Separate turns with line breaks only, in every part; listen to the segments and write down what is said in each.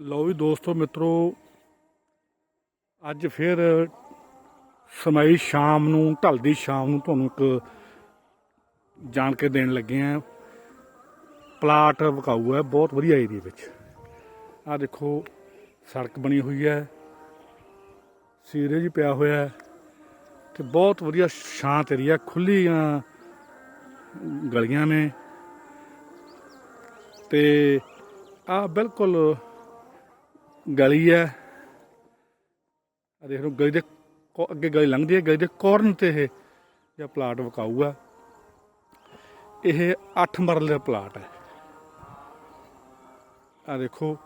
ਲਓ ਵੀ ਦੋਸਤੋ, ਮਿੱਤਰੋ, ਅੱਜ ਫਿਰ ਸਮਈ ਸ਼ਾਮ ਨੂੰ, ਢਲਦੀ ਸ਼ਾਮ ਨੂੰ ਤੁਹਾਨੂੰ ਇੱਕ ਜਾਣ ਕੇ ਦੇਣ ਲੱਗੇ ਆ। ਪਲਾਟ ਵਿਕਾਊ ਹੈ, ਬਹੁਤ ਵਧੀਆ ਏਰੀਆ ਵਿੱਚ। ਆ ਦੇਖੋ, ਸੜਕ ਬਣੀ ਹੋਈ ਹੈ, ਸੀਰੇਜ ਪਿਆ ਹੋਇਆ ਹੈ ਤੇ ਬਹੁਤ ਵਧੀਆ ਸ਼ਾਂਤ ਏਰੀਆ ਖੁੱਲੀਆਂ ਗਲੀਆਂ ਨੇ ਤੇ ਆ ਬਿਲਕੁਲ ਗਲੀ ਹੈ। ਆ ਦੇਖ ਲਓ, ਗਲੀ ਦੇ ਕੋ- ਅੱਗੇ ਗਲੀ ਲੰਘਦੀ ਹੈ, ਗਲੀ ਦੇ ਕੋਰਨ ਤੇ ਇਹ ਜਿਹੜਾ ਪਲਾਟ ਵਿਕਾਊ ਇਹ 8 ਮਰਲੇ ਦਾ ਪਲਾਟ ਹੈ। ਆ ਦੇਖੋ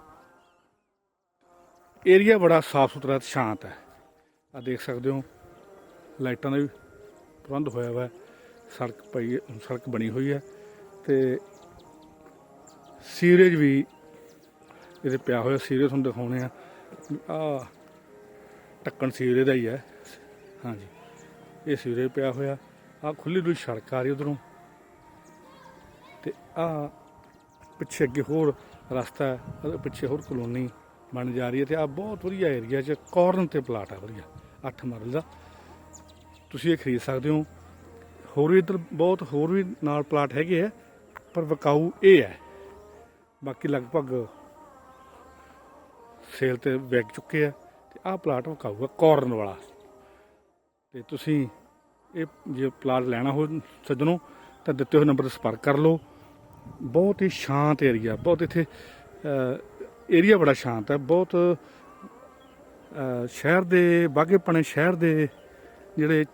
ਏਰੀਆ ਬੜਾ ਸਾਫ਼ ਸੁਥਰਾ ਤੇ ਸ਼ਾਂਤ ਹੈ। ਆ ਦੇਖ ਸਕਦੇ ਹੋ, ਲਾਈਟਾਂ ਦਾ ਵੀ ਪ੍ਰਬੰਧ ਹੋਇਆ ਹੋਇਆ ਸੜਕ ਪਈ ਸੜਕ ਬਣੀ ਹੋਈ ਹੈ ਤੇ ਸੀਵਰੇਜ ਵੀ ਇਹਦੇ ਪਿਆ ਹੋਇਆ ਸੀਵਰੇਜ ਤੁਹਾਨੂੰ ਦਿਖਾਉਣੇ ਆ। ਆ ਟੱਕਣ ਸੀਵਰੇਜ ਦਾ ਹੀ ਹੈ ਹਾਂਜੀ। ਇਹ ਸੀਵਰੇਜ ਪਿਆ ਹੋਇਆ। ਆ ਖੁੱਲੀ ਡੁੱਲੀ ਸੜਕ ਆ ਰਹੀ ਉਧਰੋਂ। ਤੇ ਆ ਪਿੱਛੇ ਅੱਗੇ ਹੋਰ ਰਸਤਾ ਹੈ। ਪਿੱਛੇ ਹੋਰ ਕਲੋਨੀ ਬਣ ਜਾ ਰਹੀ ਹੈ ਤੇ ਆ ਬਹੁਤ ਵਧੀਆ ਏਰੀਆ 'ਚ ਕਾਰਨਰ ਤੇ ਪਲਾਟ ਆ ਵਧੀਆ। 8 ਮਰਲ ਦਾ। ਤੁਸੀਂ ਇਹ ਖਰੀਦ ਸਕਦੇ ਹੋ। ਹੋਰ ਵੀ ਇੱਧਰ ਬਹੁਤ ਹੋਰ ਵੀ ਨਾਲ ਪਲਾਟ ਹੈਗੇ ਆ, ਪਰ ਵਿਕਾਊ ਇਹ ਹੈ। ਬਾਕੀ ਲਗਭਗ ਸੇਲ ਤੇ ਵਿਕ ਚੁੱਕੇ ਆ ਤੇ ਆਹ ਪਲਾਟ ਵਿਕਾਊਗਾ ਕਾਰਨਰ ਵਾਲਾ। ਤੇ ਤੁਸੀਂ ਇਹ ਜੇ ਪਲਾਟ ਲੈਣਾ ਹੋ ਸੱਜਣੋ, ਤਾਂ ਦਿੱਤੇ ਹੋਏ ਨੰਬਰ ਤੇ ਸੰਪਰਕ ਕਰ ਲਓ। ਬਹੁਤ ਹੀ ਸ਼ਾਂਤ ਏਰੀਆ, ਬਹੁਤ ਇੱਥੇ ਏਰੀਆ ਬੜਾ ਸ਼ਾਂਤ ਹੈ। ਬਹੁਤ ਸ਼ਹਿਰ ਦੇ, ਬਾਗੇਪਣੇ ਸ਼ਹਿਰ ਦੇ ਜਿਹੜੇ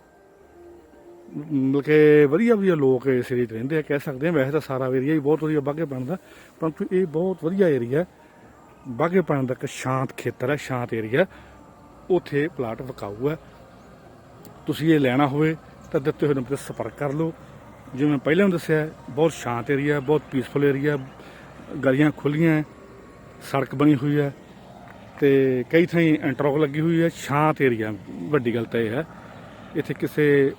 ਮਤਲਬ ਕਿ ਵਧੀਆ ਵਧੀਆ ਲੋਕ ਇਸ ਏਰੀਏ 'ਚ ਰਹਿੰਦੇ ਆ, ਕਹਿ ਸਕਦੇ ਆ। ਵੈਸੇ ਤਾਂ ਸਾਰਾ ਏਰੀਆ ਹੀ ਬਹੁਤ ਵਧੀਆ ਬਾਗੇਪਣ ਦਾ, ਪਰੰਤੂ ਇਹ ਬਹੁਤ ਵਧੀਆ ਏਰੀਆ ਬਾਗੇਪਣ ਦਾ ਇੱਕ ਸ਼ਾਂਤ ਖੇਤਰ ਹੈ, ਸ਼ਾਂਤ ਏਰੀਆ ਉੱਥੇ ਪਲਾਟ ਵਿਕਾਊ ਹੈ। ਤੁਸੀਂ ਇਹ ਲੈਣਾ ਹੋਵੇ ਤਾਂ ਦਿੱਤੇ ਹੋਏ ਨੰਬਰ ਤੇ ਸੰਪਰਕ ਕਰ ਲਓ। ਜਿਵੇਂ ਪਹਿਲਾਂ ਵੀ ਦੱਸਿਆ, ਬਹੁਤ ਸ਼ਾਂਤ ਏਰੀਆ ਬਹੁਤ ਪੀਸਫੁਲ ਏਰੀਆ ਗਲੀਆਂ ਖੁੱਲੀਆਂ ਸੜਕ ਬਣੀ ਹੋਈ ਹੈ ਤੇ ਕਈ ਥਾਈਂ ਇੰਟਰਲੋਕ ਲੱਗੀ ਹੋਈ ਹੈ। ਸ਼ਾਂਤ ਏਰੀਆ ਵੱਡੀ ਗੱਲ ਤਾਂ ਇਹ ਹੈ। ਇੱਥੇ ਕਿਸੇ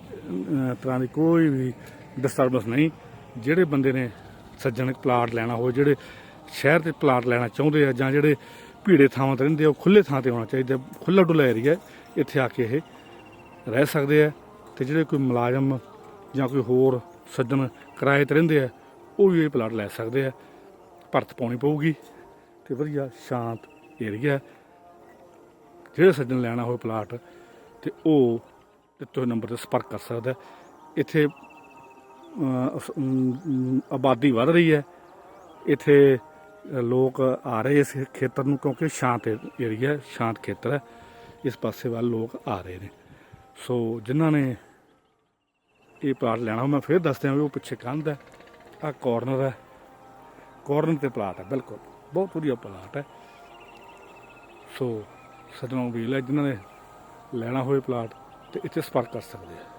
ਤਰ੍ਹਾਂ ਦੀ ਕੋਈ ਵੀ ਡਿਸਟਰਬੈਂਸ ਨਹੀਂ। ਜਿਹੜੇ ਬੰਦੇ ਨੇ ਸੱਜਣ ਪਲਾਟ ਲੈਣਾ ਹੋਵੇ, ਜਿਹੜੇ ਸ਼ਹਿਰ ਦੇ ਪਲਾਟ ਲੈਣਾ ਚਾਹੁੰਦੇ ਆ ਜਾਂ ਜਿਹੜੇ ਭੀੜੇ ਥਾਵਾਂ ਤੇ ਰਹਿੰਦੇ ਆ, ਉਹ ਖੁੱਲੇ ਥਾਂ ਤੇ ਹੋਣਾ ਚਾਹੀਦਾ। ਖੁੱਲਾ ਡੁੱਲਾ ਏਰੀਆ ਇੱਥੇ ਆ ਕੇ ਇਹ ਰਹਿ ਸਕਦੇ ਆ ਤੇ ਜਿਹੜੇ ਕੋਈ ਮੁਲਾਜ਼ਮ ਜਾਂ ਕੋਈ ਹੋਰ ਸੱਜਣ ਕਿਰਾਏ ਤੇ ਰਹਿੰਦੇ ਆ, ਉਹ ਵੀ ਇਹ ਪਲਾਟ ਲੈ ਸਕਦੇ ਆ। ਭਰਤ ਪਾਉਣੀ ਪਊਗੀ ਤੇ ਵਧੀਆ ਸ਼ਾਂਤ ਏਰੀਆ ਜਿਹੜੇ ਸੱਜਣ ਲੈਣਾ ਹੋਵੇ ਪਲਾਟ ਤੇ ਉਹ ਦਿੱਤੇ ਹੋਏ ਨੰਬਰ ਤੇ ਸੰਪਰਕ ਕਰ ਸਕਦਾ ਇੱਥੇ ਆਬਾਦੀ ਵੱਧ ਰਹੀ ਹੈ। ਇੱਥੇ ਲੋਕ ਆ ਰਹੇ ਇਸ ਖੇਤਰ ਨੂੰ ਕਿਉਂਕਿ ਸ਼ਾਂਤ ਏਰੀਆ, ਸ਼ਾਂਤ ਖੇਤਰ ਹੈ। ਇਸ ਪਾਸੇ ਵੱਲ ਲੋਕ ਆ ਰਹੇ ਨੇ। ਸੋ ਜਿਨ੍ਹਾਂ ਨੇ ਇਹ ਪਲਾਟ ਲੈਣਾ, ਮੈਂ ਫਿਰ ਦੱਸ ਦਿਆਂ ਵੀ ਉਹ ਪਿੱਛੇ ਕੰਧ ਹੈ। ਆ ਕਾਰਨਰ ਹੈ। ਕਾਰਨਰ ਤੇ ਪਲਾਟ ਹੈ, ਬਿਲਕੁਲ। ਬਹੁਤ ਵਧੀਆ ਪਲਾਟ ਹੈ। ਸੋ ਸੱਜਣੋਂ ਵੀ ਲੈ ਜਿਨ੍ਹਾਂ ਨੇ ਲੈਣਾ ਹੋਵੇ ਪਲਾਟ ਤੇ ਇੱਥੇ ਸੰਪਰਕ ਕਰ ਸਕਦੇ ਆ।